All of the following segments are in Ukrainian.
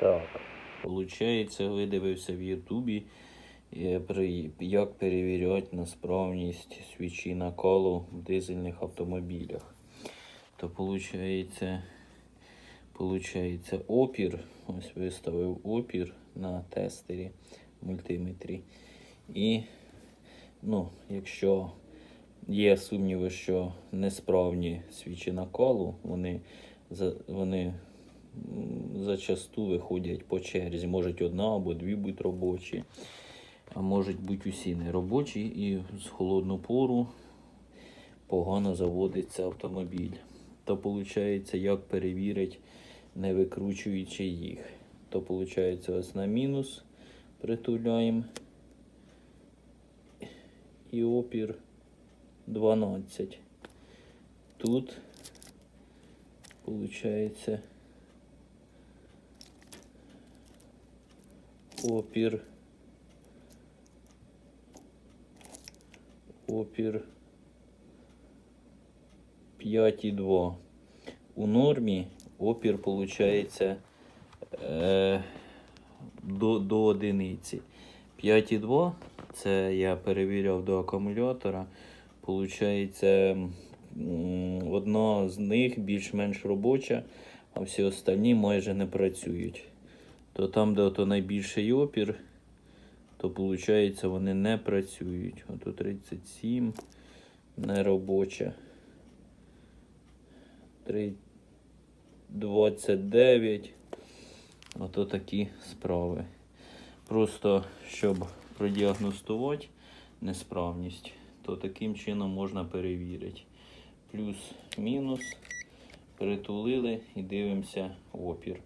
Так. Получається, видивився в Ютубі, е, як перевіряти на справність свічі накалу в дизельних автомобілях. То получається, получається опір. Ось виставив опір на тестері мультиметрі. І ну, якщо є сумніви, що несправні свічі вони, за- вони м, зачасту виходять по черзі. Можуть одна або дві бути робочі, а можуть бути усі неробочі і з холодну пору погано заводиться автомобіль. То виходить, як перевірити, не викручуючи їх. То виходить, ось на мінус притуляємо. І опір 12. Тут виходить опір. Опір 5,2. У нормі опір виходить е, до, до одиниці. 5,2 це я перевіряв до акумулятора. Получається, одна з них більш-менш робоча, а всі останні майже не працюють. То там, де ото найбільший опір, то виходить, вони не працюють. Ото 37 не робоча. 3, 29. Ото такі справи. Просто щоб продіагностувати несправність, то таким чином можна перевірити. Плюс-мінус, притулили і дивимося опір.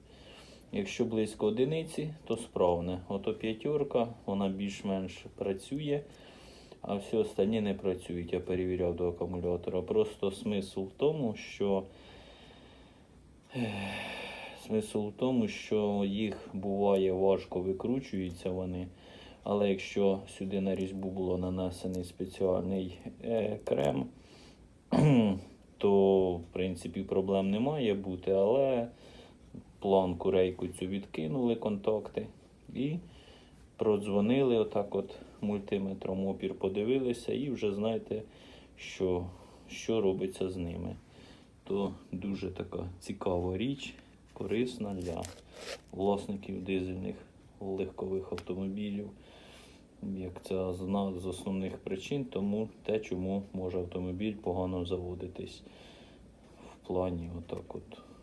Якщо близько одиниці, то справне. Ото п'ятерка, вона більш-менш працює, а всі останні не працюють. Я перевіряв до акумулятора. Просто смисл в тому, що Смисл в тому, що їх буває важко викручуються вони. Але якщо сюди на різьбу було нанесений спеціальний е, крем, то в принципі проблем не має бути, але планку рейку цю відкинули контакти і продзвонили отак от мультиметром опір подивилися і вже знаєте, що, що робиться з ними. То дуже така цікава річ, корисна для власників дизельних легкових автомобілів. Як це одна з основних причин, тому те, чому може автомобіль погано заводитись в плані отак от